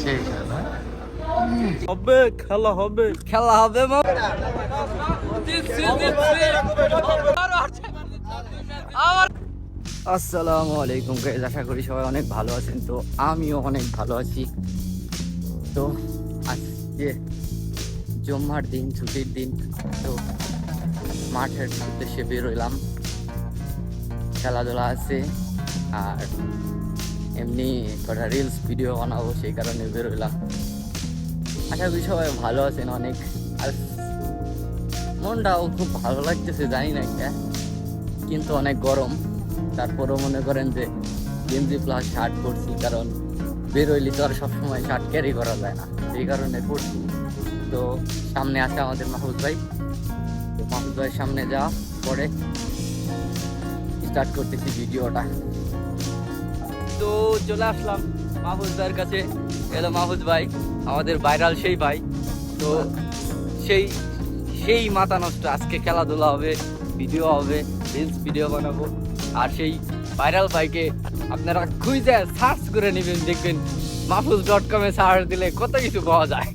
সেই খেলা হবে। খেলা হবে খেলা হবে আসসালামু আলাইকুম গাইজ আশা করি সবাই অনেক ভালো আছেন। তো আমিও অনেক ভালো আছি। তো আজকে জুম্মার দিন, ছুটির দিন, তো মাঠের উদ্দেশ্যে বেরোলাম। খেলাধুলা আছে, আর এমনি কটা রিলস ভিডিও বানাবো, সেই কারণে বেরোলাম আশা করি সবাই ভালো আছেন অনেক। আর মনটাও খুব ভালো লাগতেছে, জানি না কে কিন্তু অনেক গরম। তারপরেও মনে করেন যে গেঞ্জি প্লাস শার্ট পরছি, কারণ বেরোইলি তো আর সবসময় শার্ট ক্যারি করা যায় না। সেই কারণে পরছি। তো সামনে আছে আমাদের মাহবুব ভাই। তো ভাইয়ের সামনে যাওয়া, পরে স্টার্ট করতেছি ভিডিওটা তো চলে আসলাম মাহফুজ ভাইয়ের কাছে। এলো মাহফুজ ভাই আমাদের ভাইরাল সেই ভাই। তো সেই সেই মাথা নষ্ট। আজকে খেলাধুলা হবে ভিডিও হবে রিলস ভিডিও বানাবো। আর সেই ভাইরাল ভাইকে আপনারা খুঁজে সার্চ করে নেবেন দেখবেন মাহফুজ ডট কমে সার্চ দিলে কত কিছু পাওয়া যায়।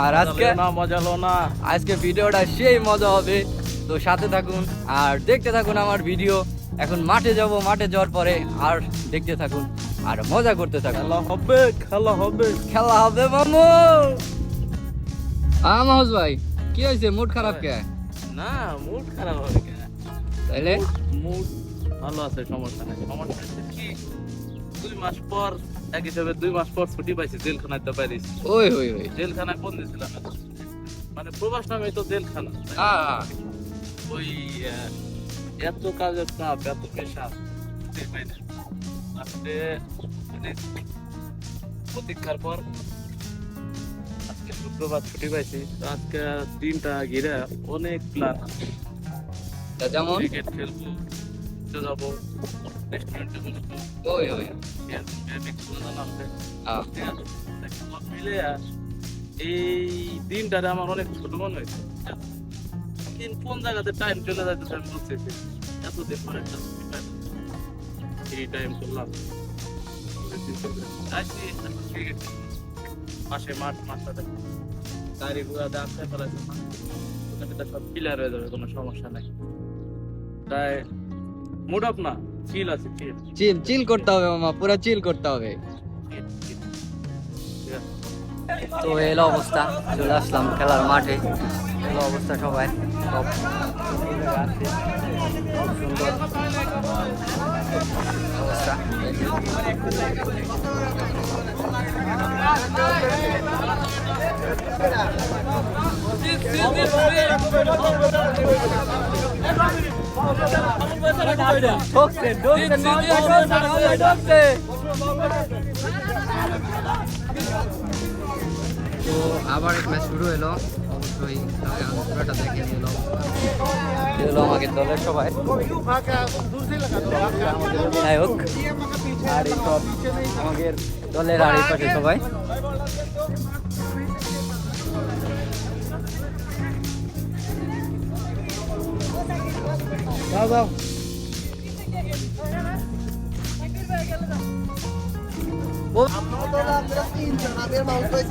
আর আজকে না মজা লো না। আজকে ভিডিওটা সেই মজা হবে। তো সাথে থাকুন আর দেখতে থাকুন আমার ভিডিও। এখন মাঠে যাব মাঠে যাওয়ার পরে আর দেখতে থাকুন আর মজা করতে থাকুন। খেলা হবে খেলা হবে। খেলা হবে মামু! হ্যাঁ মাহুজ ভাই কি হয়েছে? মুড খারাপ কে? না মুড খারাপ হবে কেন তাইলে? মুড ভালো আছে সমস্যা নাই। সমস্যা কি? দুই মাস পর এক হিসাবে দুই মাস পর ছুটি পাইছি জেলখানায় তো পারিস ওই ওই ওই। জেলখানায় বন্দি ছিলাম। মানে প্রবাস নামে তো জেলখানা। হ্যাঁ ওই এত কাজের চাপ এত পেশা আজকে মানে প্রতীক্ষার পর আজকে শুক্রবার ছুটি পাইছি তো আজকে দিনটা ঘিরে অনেক প্ল্যান যেমন? ক্রিকেট খেলব ঘুরতে যাব রেস্টুরেন্টে বসবো ওই ওই। হ্যাঁ। মিলে এই দিনটারে আমার অনেক ছোট মনে হয়েছে। দিন কোন জায়গাতে টাইম চলে যাইতেছে আমি বুঝতেছি। এতদিন পরে। এই টাইম করলাম। খেলব। পাশে মাঠ মাঠটাতে গাড়ি ঘোড়া দিয়ে আসতে পারাইছে ওখানে তো সব ক্লিয়ার হয়ে যাবে, কোনো সমস্যা নাই। তাই মুড অফ না চিল আছে চিল চিল চিল করতে হবে মামা, পুরো চিল করতে হবে। তো এলো অবস্থা চলে আসলাম খেলার মাঠে এলো অবস্থা সবাই সব সুন্দর অবস্থা তো আবার এক ম্যাচ শুরু হলো। অবশ্যই পুরোটা দেখে নিল এলো আমাদের দলের সবাই। আমাদের অধিনায়ক আর এই সব আমাদের দলের আর এই পাশে সবাই। যাও যাও।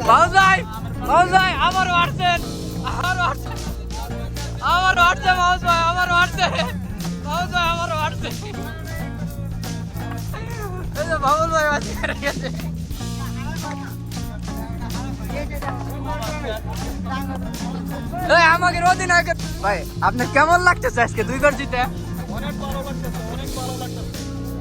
মাউজাই মাউজাই আমার মারছেন আমার মারছেন আমার মারছে মাউজ ভাই আমার মারছে মাউজ ভাই আমার মারছে এই যে বাবুল ভাই বাঁচিয়ে রেখেছে এই, আমাকে অধিনায়ক ভাই, আপনার কেমন লাগতেছে আজকে দুই ঘর জিতে?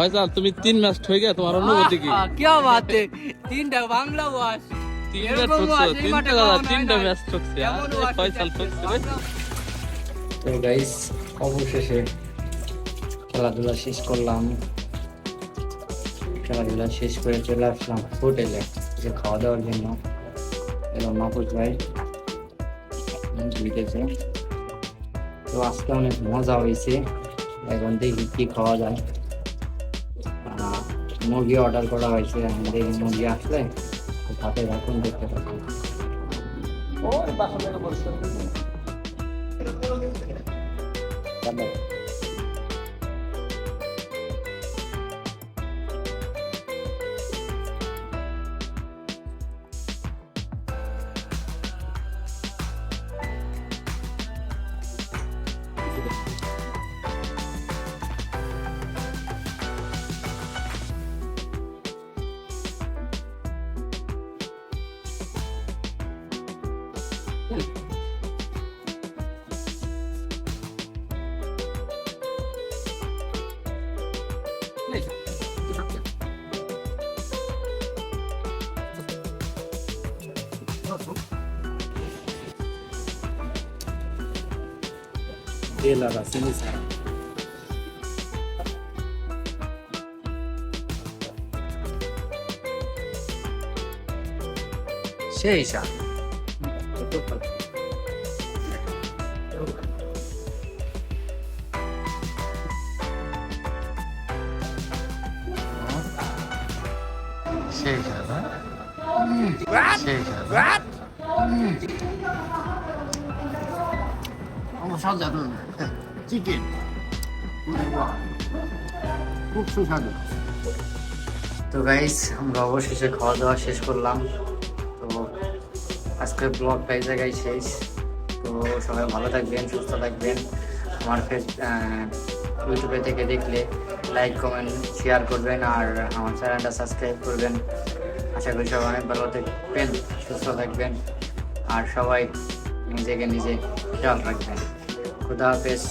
ফয়সাল তুমি তিন ম্যাচ ঠকে তোমার অনুভূতি কি? কি বাত? তিনটা বাংলা ওয়াশ তিনটা ঠকছো তিনটা তিনটা ম্যাচ ফয়সাল তো গাইস অবশেষে খেলাধুলা শেষ করলাম। খেলাধুলা শেষ করে চলে আসলাম হোটেলে কিছু খাওয়া দাওয়ার জন্য। এবং মাপুজ ভাই জিতেছে তো আজকে অনেক মজা হয়েছে। এখন দেখি কি খাওয়া যায়। মুরগি অর্ডার করা হয়েছে আমি দেখি মুরগি আসলে হাতে রাখুন দেখতে পাচ্ছি। তেল আর চিনি ছাড়া সেই স্বাদ সেই স্বাদ হ্যাঁ? সেই স্বাদ খুব সুস্বাদু তো গাইস আমরা অবশেষে খাওয়া দাওয়া শেষ করলাম। তো আজকে ব্লগটা এই জায়গায় শেষ। তো সবাই ভালো থাকবেন, সুস্থ থাকবেন। আমার ফেস ইউটিউবে থেকে দেখলে লাইক কমেন্ট শেয়ার করবেন আর আমার চ্যানেলটা সাবস্ক্রাইব করবেন। আশা করি সবাই অনেক ভালো থাকবেন, সুস্থ থাকবেন, আর সবাই নিজেকে নিজে খেয়াল রাখবেন। খুদা হাফেজ।